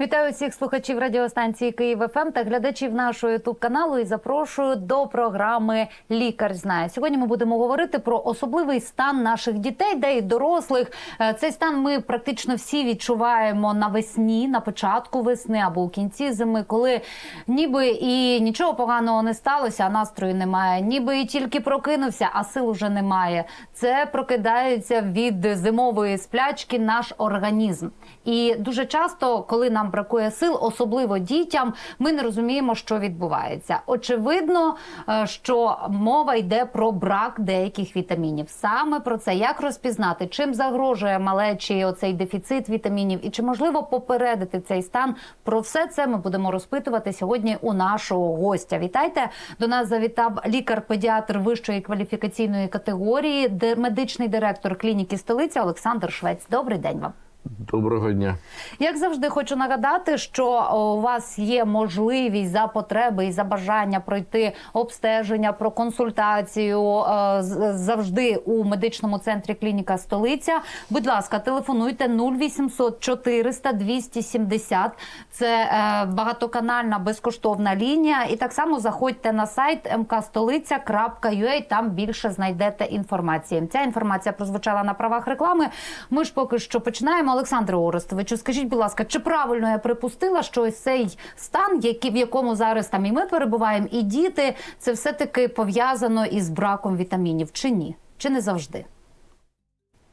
Вітаю всіх слухачів радіостанції Київ ФМ та глядачів нашого ютуб каналу і запрошую до програми Лікар знає. Сьогодні ми будемо говорити про особливий стан наших дітей, де й дорослих. Е, Цей стан ми практично всі відчуваємо навесні, на початку весни або у кінці зими, коли ніби і нічого поганого не сталося, а настрою немає. Ніби і тільки прокинувся, а сил уже немає. Це прокидається від зимової сплячки наш організм. І дуже часто, коли нам бракує сил, особливо дітям, ми не розуміємо, що відбувається. Очевидно, е, що мова йде про брак деяких вітамінів. Саме про це як розпізнати, чим загрожує малечі оцей дефіцит вітамінів, і чи можливо попередити цей стан. Про все це ми будемо розпитувати сьогодні у нашого гостя. Вітайте до нас. Завітав лікар-педіатр вищої кваліфікаційної категорії, медичний директор клініки столиця Олександр Швець. Добрий день вам. Доброго дня. Як завжди, хочу нагадати, що у вас є можливість за потреби і за бажання пройти обстеження про консультацію завжди у медичному центрі клініка столиця. Будь ласка, телефонуйте 0800 400 270. Це е, багатоканальна безкоштовна лінія. І так само заходьте на сайт mkstolica.ua, Там більше знайдете інформації. Ця інформація прозвучала на правах реклами. Ми ж поки що починаємо. Олександре Орестовичу, скажіть, будь ласка, чи правильно я припустила, що ось цей стан, який в якому зараз там і ми перебуваємо, і діти, це все таки пов'язано із браком вітамінів, чи ні? Чи не завжди?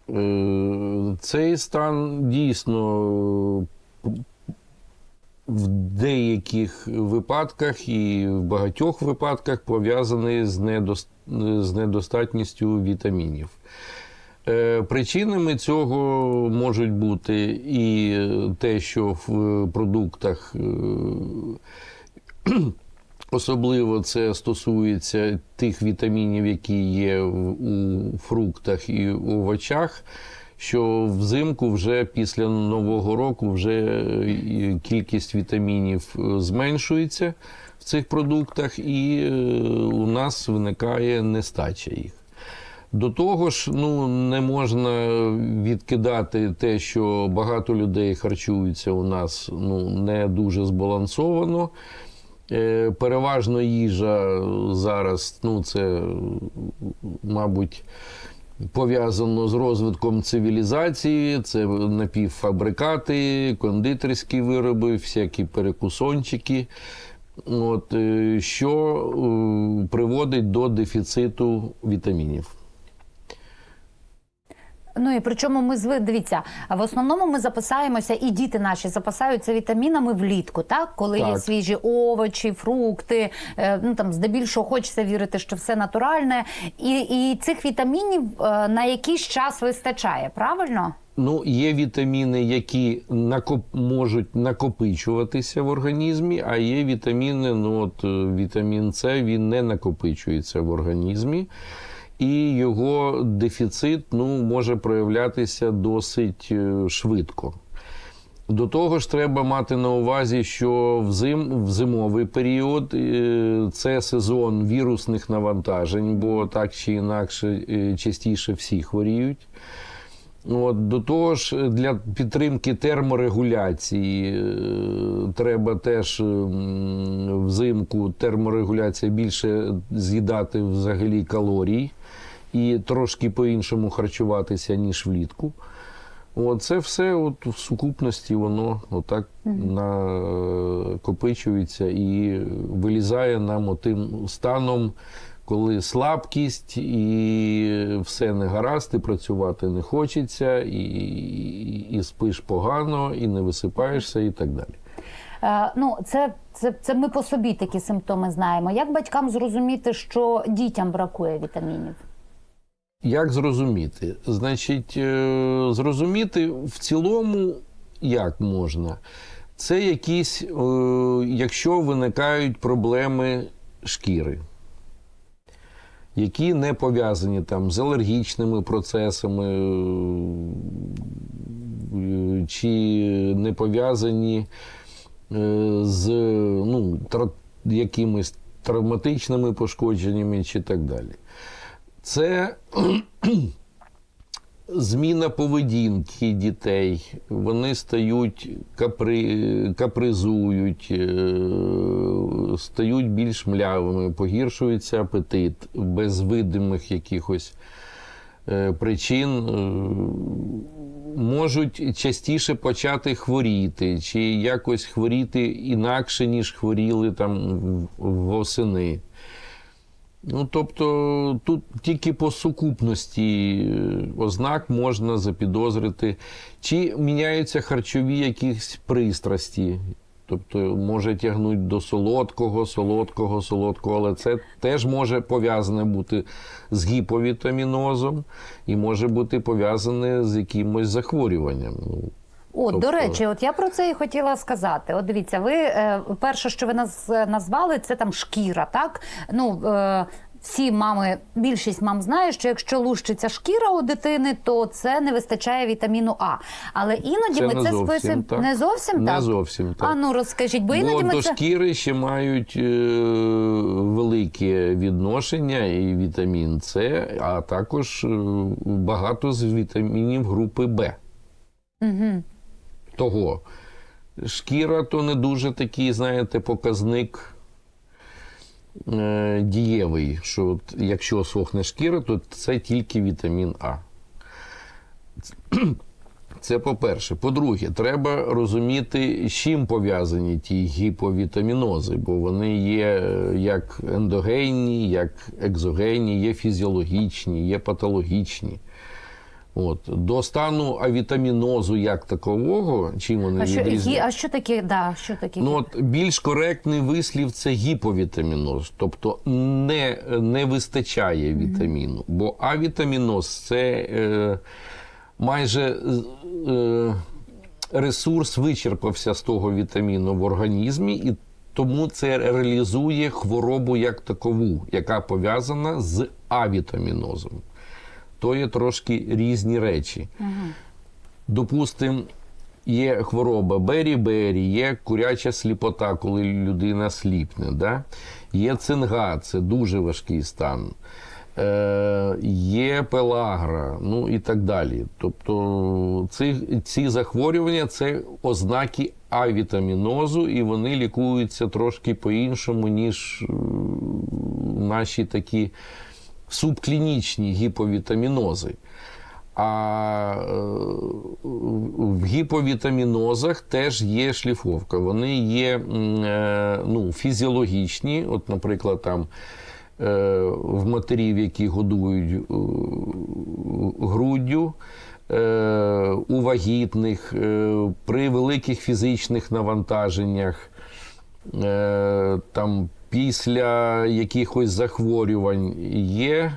Е, Цей стан дійсно в деяких випадках і в багатьох випадках пов'язаний з недостатністю вітамінів. Е, Причинами цього можуть бути і те, що в продуктах е, Особливо це стосується тих вітамінів, які є у фруктах і овочах. Що взимку вже після нового року вже е, кількість вітамінів зменшується в цих продуктах, і у нас виникає нестача їх. До того ж, ну не можна відкидати те, що багато людей харчуються у нас ну не дуже збалансовано. Е, Переважно їжа зараз, ну це, мабуть, пов'язано з розвитком цивілізації, це напівфабрикати, кондитерські вироби, всякі перекусончики, от, е, що е, приводить до дефіциту вітамінів. Ну і причому ми зви дивіться, в основному ми запасаємося, і діти наші запасаються вітамінами влітку, так коли є свіжі овочі, фрукти. е, Ну там здебільшого хочеться вірити, що все натуральне, і, і цих вітамінів е, на якийсь час вистачає, правильно? Ну, є вітаміни, які накоп... можуть накопичуватися в організмі, а є вітаміни, ну от е, вітамін С, він не накопичується в організмі, і його дефіцит ну, може проявлятися досить е, швидко. До того ж, треба мати на увазі, що в, зим, в зимовий період е, це сезон вірусних навантажень, бо так чи інакше е, частіше всі хворіють. От, до того ж, для підтримки терморегуляції е, треба теж взимку терморегуляція більше з'їдати взагалі калорій і трошки по-іншому харчуватися, ніж влітку. От, це все от в сукупності воно отак накопичується і вилізає нам отим станом, коли слабкість і все не гаразд, і працювати не хочеться, і, і, і спиш погано, і не висипаєшся, і так далі. Е, ну, це, це, це ми по собі такі симптоми знаємо. Як батькам зрозуміти, що дітям бракує вітамінів? Як зрозуміти? Значить, е, зрозуміти в цілому як можна? Це якісь, е, якщо виникають проблеми шкіри, які не пов'язані там з алергічними процесами, е, чи не пов'язані е, з ну, якимись травматичними пошкодженнями чи так далі. Це зміна поведінки дітей. Вони стають капри, капризують, е, стають більш млявими, погіршується апетит без видимих якихось е, причин. е, Можуть частіше почати хворіти, чи якось хворіти інакше, ніж хворіли там восени. Ну, тобто тут тільки по сукупності е, ознак можна запідозрити, чи міняються харчові якісь пристрасті. Тобто може тягнути до солодкого, солодкого, солодкого, але це теж може пов'язане бути з гіповітамінозом і може бути пов'язане з якимось захворюванням. Ну, От, до Тобто- речі, от я про це і хотіла сказати. От дивіться, ви е, перше, що ви нас е, назвали, це там шкіра, так? Ну, е, всі мами, більшість мам знає, що якщо лущиться шкіра у дитини, то це не вистачає вітаміну А. Але іноді Це ми не це зовсім списуємо так. не зовсім так. Не зовсім так. А ну розкажіть, бо іноді Бо ми до це шкіри ще мають е, велике відношення і вітамін С, а також багато з вітамінів групи Б. Угу. Того. Шкіра то не дуже такий, знаєте, показник е, дієвий, що от якщо сохне шкіра, то це тільки вітамін А. Це по-перше. По-друге, треба розуміти, з чим пов'язані ті гіповітамінози, бо вони є е, як ендогенні, як екзогенні, є фізіологічні, є патологічні. От. До стану авітамінозу як такового, чим вони А що, гі, а що таке? Да, що таке? Ну, от більш коректний вислів це гіповітаміноз, тобто не, не вистачає вітаміну. Бо авітаміноз це е, майже е, ресурс вичерпався з того вітаміну в організмі, і тому це реалізує хворобу як такову, яка пов'язана з авітамінозом. То є трошки різні речі. Допустим, є хвороба бері-бері, є куряча сліпота, коли людина сліпне. Да? Є цинга, це дуже важкий стан. Е, є пелагра, ну і так далі. Тобто ці, ці захворювання це ознаки авітамінозу, і вони лікуються трошки по-іншому, ніж наші такі субклінічні гіповітамінози. А е, в гіповітамінозах теж є шліфовка. Вони є е, ну, фізіологічні. От, наприклад, там е, в матерів, які годують груддю, у вагітних, при великих фізичних навантаженнях. Там після якихось захворювань є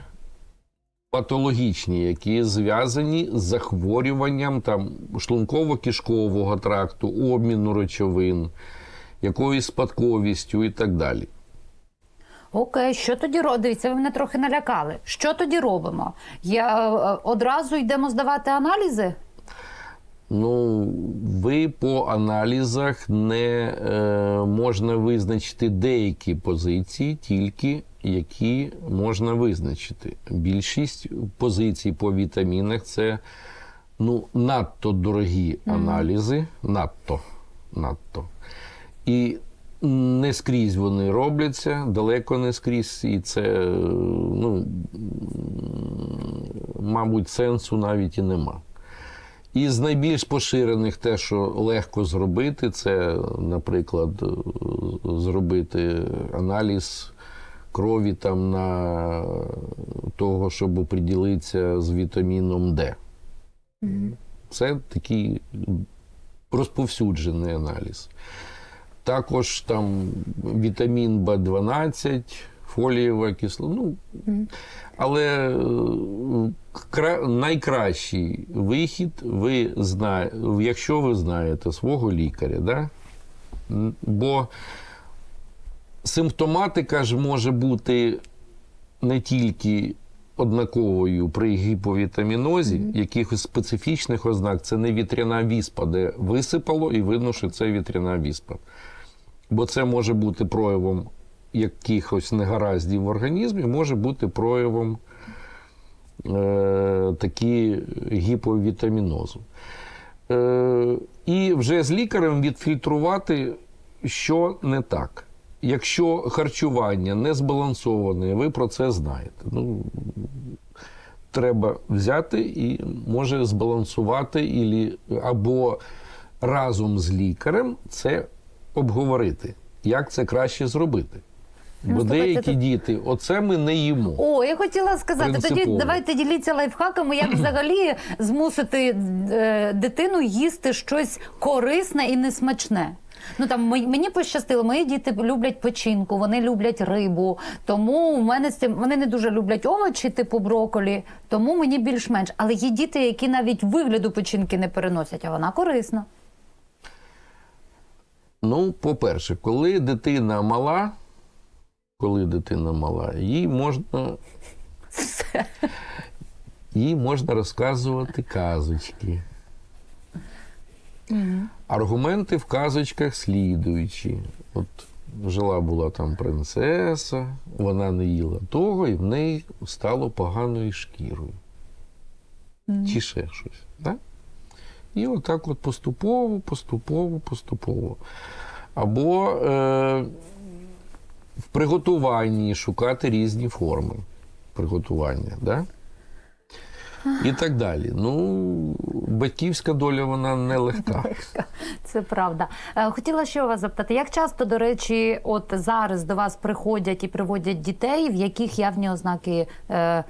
патологічні, які зв'язані з захворюванням там шлунково-кишкового тракту, обміну речовин, якоюсь спадковістю і так далі. Окей, що тоді робимо? Дивіться, ви мене трохи налякали. Що тоді робимо? Я е, одразу йдемо здавати аналізи? Ну, ви по аналізах не е, можна визначити деякі позиції, тільки які можна визначити. Більшість позицій по вітамінах це ну, надто дорогі аналізи, надто, надто. І не скрізь вони робляться, далеко не скрізь, і це, ну, мабуть, сенсу навіть і нема. Із найбільш поширених те, що легко зробити, це, наприклад, е, зробити аналіз крові там на того, щоб оприділитися з вітаміном Д. Це такий розповсюджений аналіз. Також там вітамін В12, фолієва кислота. Ну, але е, найкращий вихід, ви зна... якщо ви знаєте свого лікаря, да? Бо симптоматика ж може бути не тільки однаковою при гіповітамінозі, якихось специфічних ознак, це не вітряна віспа, де висипало і видно, що це вітряна віспа. Бо це може бути проявом якихось негараздів в організмі, може бути проявом е, такі гіповітамінозу. Е, і вже з лікарем відфільтрувати, що не так. Якщо харчування не збалансоване, ви про це знаєте. Ну, треба взяти і може збалансувати або разом з лікарем це обговорити, як це краще зробити. Бо деякі тут- діти, оце ми не їмо. О, я хотіла сказати, тоді давайте діліться лайфхаками, як взагалі змусити е, дитину їсти щось корисне і несмачне. Ну там мені пощастило, мої діти люблять печінку, вони люблять рибу. Тому у мене з цим вони не дуже люблять овочі, типу броколі, тому мені більш-менш. Але є діти, які навіть вигляду печінки не переносять, а вона корисна. Ну, по-перше, коли дитина мала, коли дитина мала, їй можна, їй можна розказувати казочки. Аргументи в казочках слідуючі. От жила була там принцеса, вона не їла того, і в неї стало поганою шкірою. Чи ще щось. Так? І отак от поступово, поступово, поступово. Або е, в приготуванні шукати різні форми приготування. Да? І так далі. Ну, батьківська доля вона нелегка. Це правда. Е, Хотіла ще вас запитати, як часто, до речі, от зараз до вас приходять і приводять дітей, в яких явні ознаки е,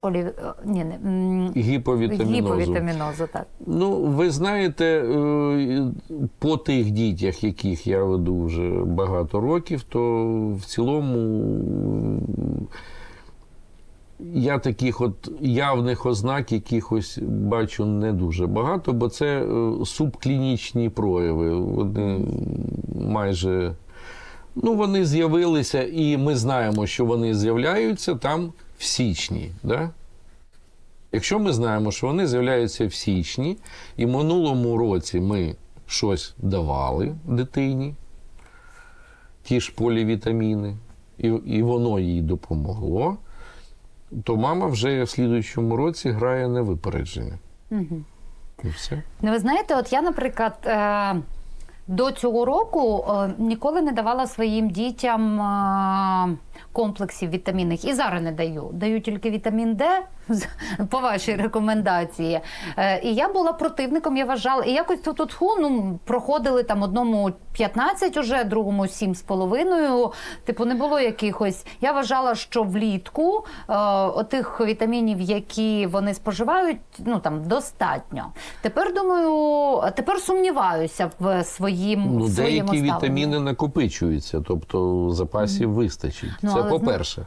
полі... е, ні, не, Гіповітамінозу. гіповітамінозу, так. Ну, ви знаєте, е, по тих дітях, яких я веду вже багато років, то в цілому я таких от явних ознак якихось бачу не дуже багато, бо це е, субклінічні прояви. Вони майже. Ну, вони з'явилися, і ми знаємо, що вони з'являються там в січні. Да? Якщо ми знаємо, що вони з'являються в січні, і в минулому році ми щось давали дитині, ті ж полівітаміни, і, і воно їй допомогло, то мама вже в слідуючому році грає на випередження. Угу. І все. Ну, ви знаєте, от я, наприклад, е, до цього року е, ніколи не давала своїм дітям е, комплексів вітамінних. І зараз не даю. Даю тільки вітамін Д по вашій рекомендації. Е, і я була противником, я вважала. І якось тут тут ну, проходили там одному 15 уже, другому 7,5. Типу, не було якихось. Я вважала, що влітку е, отих вітамінів, які вони споживають, ну там достатньо. Тепер думаю, тепер сумніваюся в своїм Ну, своєму деякі ставленні. вітаміни накопичуються, тобто запасів вистачить. Ну, Це по-перше.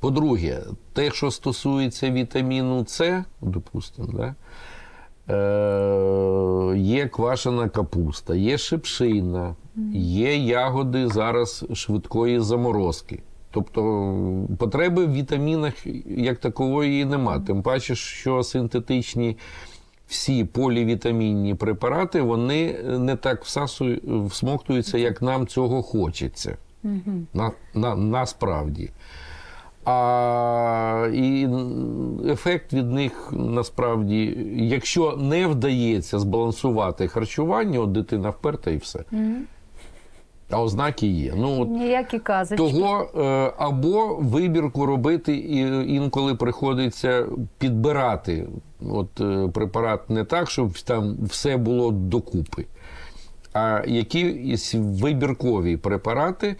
По-друге, те, що стосується вітаміну С, допустимо, да? е- є квашена капуста, є шипшина, є ягоди зараз швидкої заморозки. Тобто потреби в вітамінах як такової нема. Тим паче, що синтетичні всі полівітамінні препарати вони не так всасу- всмоктуються, як нам цього хочеться. На, на, насправді. А, і ефект від них насправді, якщо не вдається збалансувати харчування, от дитина вперта і все. А ознаки є. Ну, от Ніякі казочки. того е, або вибірку робити і інколи приходиться підбирати от, е, препарат не так, щоб там все було докупи, а якісь вибіркові препарати.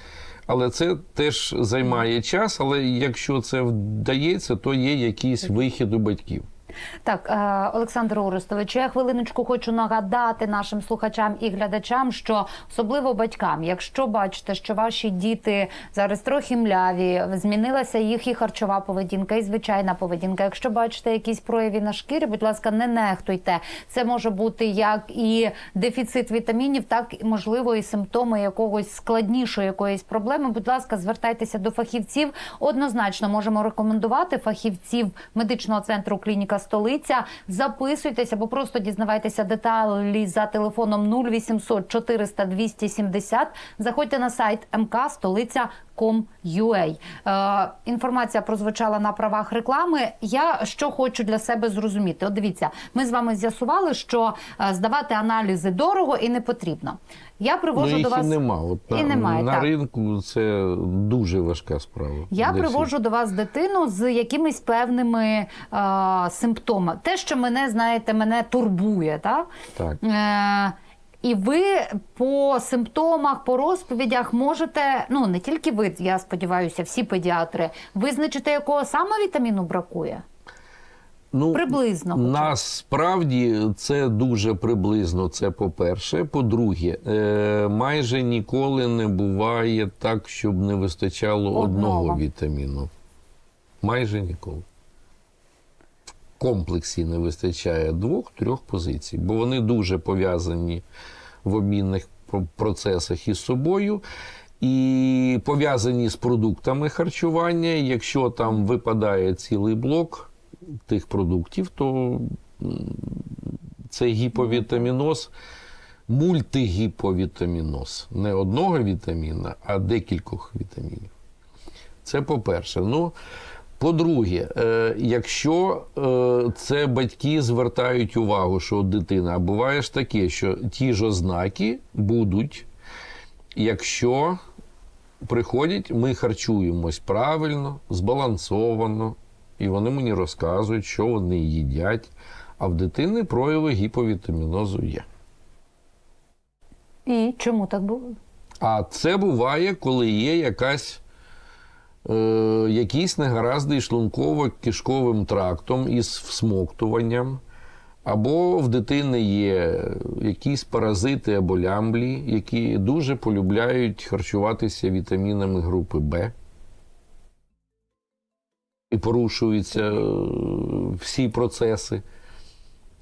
Але це теж займає час. Але якщо це вдається, то є якийсь вихід у батьків. Так, е, Олександр Орестович, я хвилиночку хочу нагадати нашим слухачам і глядачам, що особливо батькам, якщо бачите, що ваші діти зараз трохи мляві, змінилася їх і харчова поведінка, і звичайна поведінка. Якщо бачите якісь прояви на шкірі, будь ласка, не нехтуйте. Це може бути як і дефіцит вітамінів, так і можливо і симптоми якогось складнішої якоїсь проблеми. Будь ласка, звертайтеся до фахівців. Однозначно можемо рекомендувати фахівців медичного центру клініка столиця. Записуйтеся або просто дізнавайтеся деталі за телефоном 0800 400 270. Заходьте на сайт МК столиця. Com.ua. Е, інформація прозвучала на правах реклами. Я що хочу для себе зрозуміти. От дивіться, ми з вами з'ясували, що е, здавати аналізи дорого і не потрібно. Я Ну, привожу їх до вас і нема. От І на, немає, на так. ринку це дуже важка справа. Я привожу до вас дитину з якимись певними е, симптомами. Те, що мене, знаєте, мене турбує, так? Так. Е, і ви по симптомах, по розповідях можете, ну не тільки ви, я сподіваюся, всі педіатри, визначити, якого саме вітаміну бракує? Ну, Приблизно. Насправді це дуже приблизно. Це по-перше. По-друге, е, майже ніколи не буває так, щоб не вистачало Одного. одного вітаміну. Майже ніколи. В комплексі не вистачає двох-трьох позицій, бо вони дуже пов'язані обмінних процесах із собою. І пов'язані з продуктами харчування. Якщо там випадає цілий блок тих продуктів, то м, це гіповітаміноз, мультигіповітаміноз. Не одного вітаміна, а декількох вітамінів. Це по-перше. Ну, по-друге, е, якщо е, це батьки звертають увагу, що дитина, а буває ж таке, що ті ж ознаки будуть, якщо приходять, ми харчуємось правильно, збалансовано, і вони мені розказують, що вони їдять, а в дитини прояви гіповітамінозу є. І чому так було? А це буває, коли є якась, якісь негаразди шлунково-кишковим трактом із всмоктуванням, або в дитини є якісь паразити або лямблі, які дуже полюбляють харчуватися вітамінами групи Б. І порушуються е, всі процеси.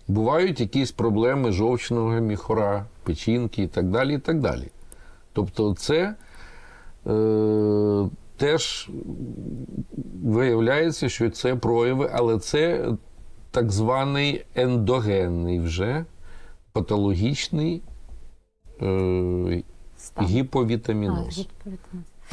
Бувають якісь проблеми жовчного міхора, печінки і так далі. і так далі. Тобто це е, теж виявляється, що це прояви, але це так званий ендогенний вже патологічний е, гіповітаміноз. А, гіповітаміноз.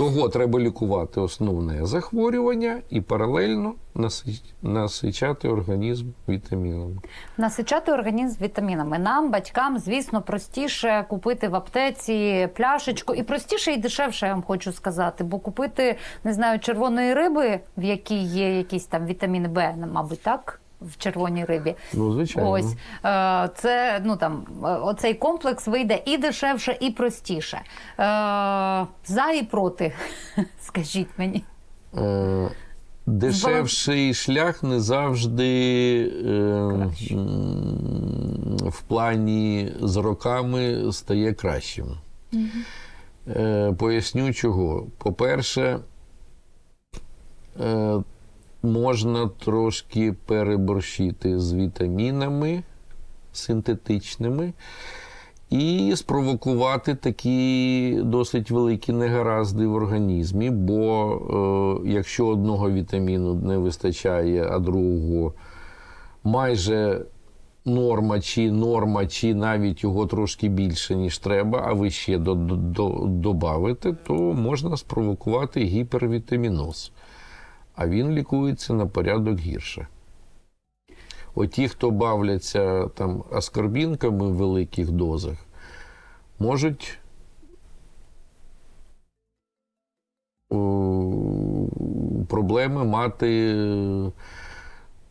Того треба лікувати основне захворювання і паралельно наси- насичати організм вітамінами. Насичати організм вітамінами. Нам, батькам, звісно, простіше купити в аптеці пляшечку, і простіше і дешевше, я вам хочу сказати. Бо купити, не знаю, червоної риби, в якій є якісь там вітаміни Б, мабуть, так. В червоній рибі, Ну, звичайно. ось е, це ну там е, оцей комплекс вийде і дешевше, і простіше. Е, за і проти, скажіть мені. Дешевший шлях не завжди е, в плані з роками стає кращим. Е, Поясню чого. По-перше, е, можна трошки переборщити з вітамінами синтетичними і спровокувати такі досить великі негаразди в організмі. Бо е, якщо одного вітаміну не вистачає, а другого майже норма чи норма, чи навіть його трошки більше, ніж треба, а ви ще до, до, до, добавите, то можна спровокувати гіпервітаміноз. А він лікується на порядок гірше. Оті, хто бавляться там аскорбінками в великих дозах, можуть проблеми мати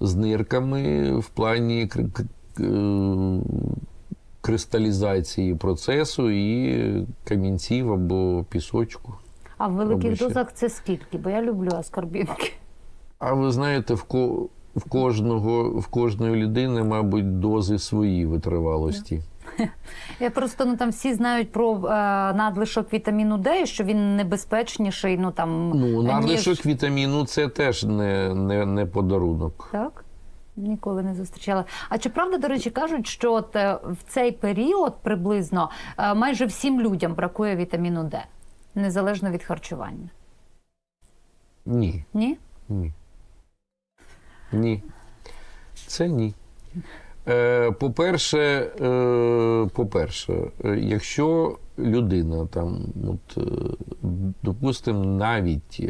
з нирками в плані е, кристалізації процесу і камінців або пісочку. А в великих Робоче. дозах це скільки? Бо я люблю аскорбінки. А ви знаєте, в ко... в кожного, в кожної людини, мабуть, дози свої витривалості. Я просто ну там всі знають про е, надлишок вітаміну Д, що він небезпечніший. Ну там Ну, надлишок ніж... вітаміну це теж не, не, не подарунок. так. Ніколи не зустрічала. А чи правда, до речі, кажуть, що от е, в цей період приблизно е, майже всім людям бракує вітаміну Д, незалежно від харчування? Ні. Ні? Ні. Ні. Це ні. Е, по-перше, е, по-перше, якщо людина там, от, е, допустимо, навіть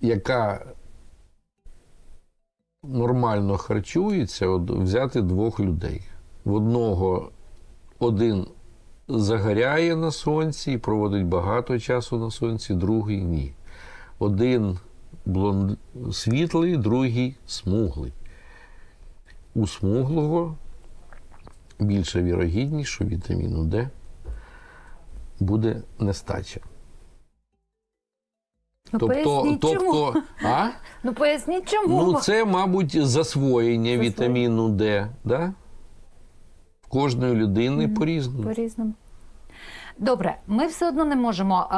яка нормально харчується, от, взяти двох людей. В одного один загоряє на сонці і проводить багато часу на сонці, другий ні. Один блонд... світлий, другий смуглий. У смуглого більша вірогідність, що вітаміну Д буде нестача. Ну поясніть чому. тобто, а? Ну поясніть чому. Ну, це, мабуть, засвоєння вітаміну Д, да? Кожної людини по-різному. По-різному. Добре, ми все одно не можемо.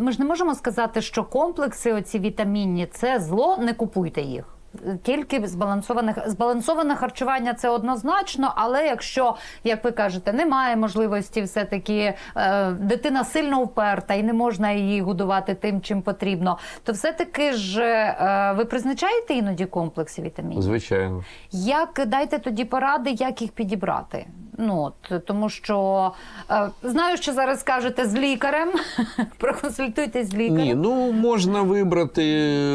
Ми ж не можемо сказати, що комплекси, оці вітамінні, це зло, не купуйте їх. Тільки збалансоване, збалансоване харчування це однозначно, але якщо, як ви кажете, немає можливості все-таки е, дитина сильно вперта і не можна її годувати тим, чим потрібно, то все-таки ж е, ви призначаєте іноді комплекси вітамінів? Звичайно. Як дайте тоді поради, як їх підібрати? Ну от, тому що е, знаю, що зараз кажете з лікарем. Проконсультуйтесь з лікарем. Ні, ну можна вибрати е,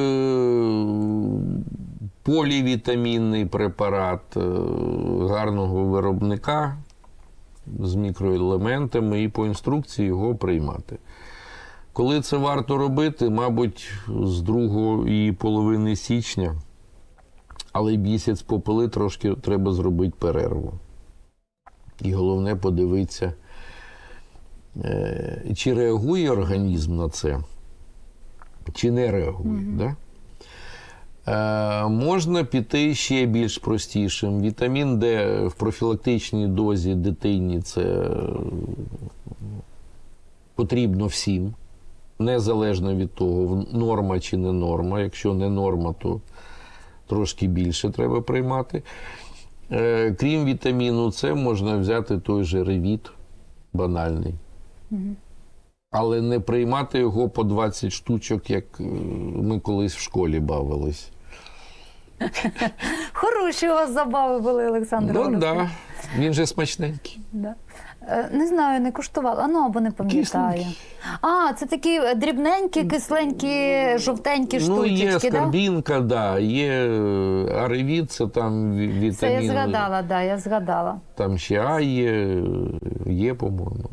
полівітамінний препарат е, гарного виробника з мікроелементами і по інструкції його приймати. Коли це варто робити, мабуть, з другої половини січня, але місяць попили, трошки треба зробити перерву. І головне подивитися, е, чи реагує організм на це, чи не реагує. Да? Е, можна піти ще більш простішим. Вітамін Д в профілактичній дозі дитині це е, потрібно всім, незалежно від того, норма чи не норма. Якщо не норма, то трошки більше треба приймати. Е, Крім вітаміну С, можна взяти той же ревіт банальний. Але не приймати його по 20 штучок, як ми колись в школі бавились. Хороші у вас забави були, Олександр. Ну так, да. він же смачненький. Да. Е, Не знаю, не куштувала. Ну або не пам'ятаю. Кисленький. А, це такі е, дрібненькі, кисленькі, жовтенькі ну, є штучечки, да? скарбінка, да, є е, аревіт, це там ві- Це я згадала, да, я згадала. Там ще А є, є, по-моєму.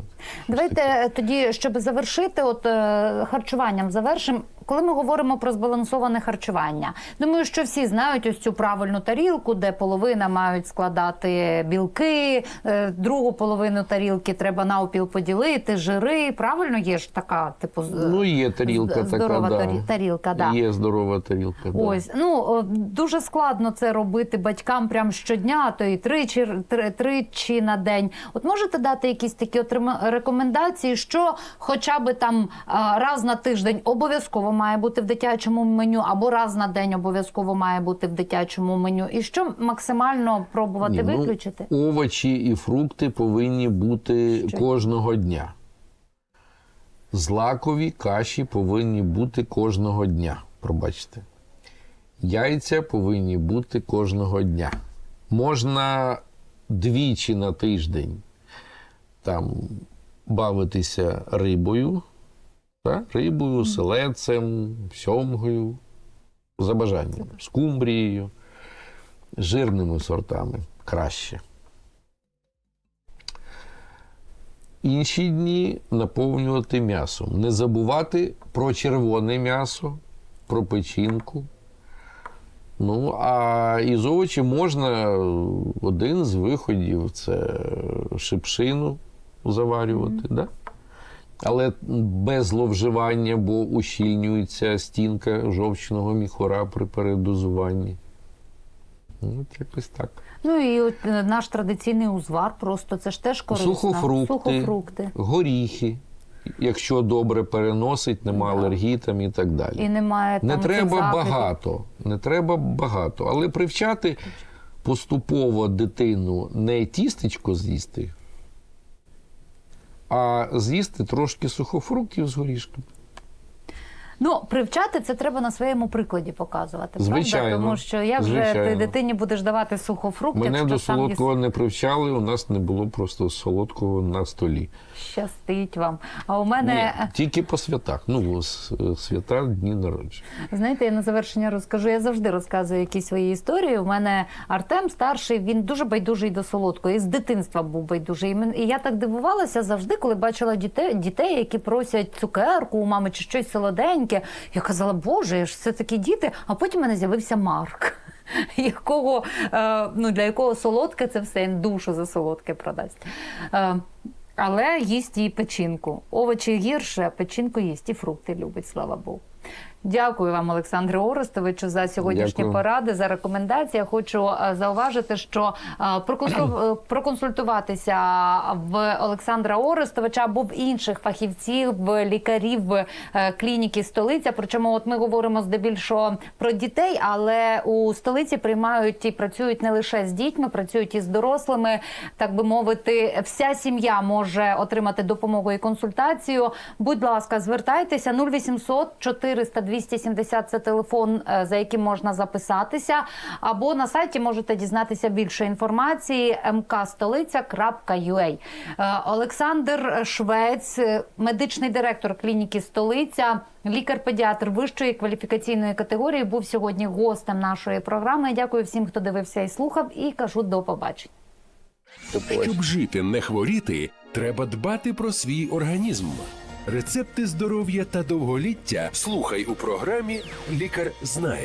Давайте е, тоді, щоб завершити, от е, харчуванням завершимо. Коли ми говоримо про збалансоване харчування, думаю, що всі знають ось цю правильну тарілку, де половина мають складати білки, е, другу половину тарілки треба навпіл поділити, жири. Правильно є ж така, типу, Ну, є тарілка здорова така, тарі- да. тарілка, да. Є здорова тарілка. Да. Ось ну дуже складно це робити батькам прям щодня, то і тричі, тричі на день. От можете дати якісь такі от рем- рекомендації, що хоча б там раз на тиждень обов'язково має бути в дитячому меню, або раз на день обов'язково має бути в дитячому меню, і що максимально пробувати Ні, ну, виключити? овочі і фрукти повинні бути Що? кожного дня. Злакові каші повинні бути кожного дня. Пробачте. Яйця повинні бути кожного дня. Можна двічі на тиждень там бавитися рибою, та? рибою, селедцем, сьомгою, за бажанням, скумбрією, жирними сортами краще. Інші дні наповнювати м'ясом. Не забувати про червоне м'ясо, про печінку. Ну, а із овочів можна один з виходів це шипшину заварювати. Да? але без зловживання, бо ущільнюється стінка жовчного міхура при передозуванні. Ну, якось так. Ну і от е, наш традиційний узвар, просто це ж теж корисно. Сухофрукти, Сухофрукти. горіхи, якщо добре переносить, нема алергії там і так далі. І немає Не там цих треба багато, не треба багато, але привчати поступово дитину не тістечко з'їсти, а з'їсти трошки сухофруктів з горішками. Ну, привчати це треба на своєму прикладі показувати. Звичайно, Правда? Тому що як же ти дитині будеш давати сухофрукт, Мене якщо до сам солодкого не привчали, у нас не було просто солодкого на столі. щастить вам. А у мене Ні, тільки по святах. Ну, свята дні народження. Знаєте, я на завершення розкажу. Я завжди розказую якісь свої історії. У мене Артем старший, він дуже байдужий до солодкого. І з дитинства був байдужий. І я так дивувалася завжди, коли бачила дітей, дітей, які просять цукерку у мами чи щось солоденьке. Я казала, Боже, я ж все такі діти. А потім в мене з'явився Марк. Якого, е, ну, для якого солодке це все він душу за солодке продасть. Е, але їсть і печінку. Овочі гірше, а печінку їсть і фрукти любить, слава Богу. Дякую вам, Олександре Орестовичу, за сьогоднішні Дякую. поради, за рекомендації. Хочу е, зауважити, що е, е, проконсультуватися в Олександра Орестовича або в інших фахівців, в лікарів е, клініки столиця. Причому, от ми говоримо здебільшого про дітей, але у столиці приймають і працюють не лише з дітьми, працюють і з дорослими. Так би мовити, вся сім'я може отримати допомогу і консультацію. Будь ласка, звертайтеся 0800 400 270 – це телефон, е, за яким можна записатися. Або на сайті можете дізнатися більше інформації mkstolica.ua. Е, Олександр Швець, е, медичний директор клініки Столиця, лікар-педіатр вищої кваліфікаційної категорії, був сьогодні гостем нашої програми. Дякую всім, хто дивився і слухав, і кажу до побачення. Щоб жити, не хворіти, треба дбати про свій організм. Рецепти здоров'я та довголіття слухай у програмі Лікар знає.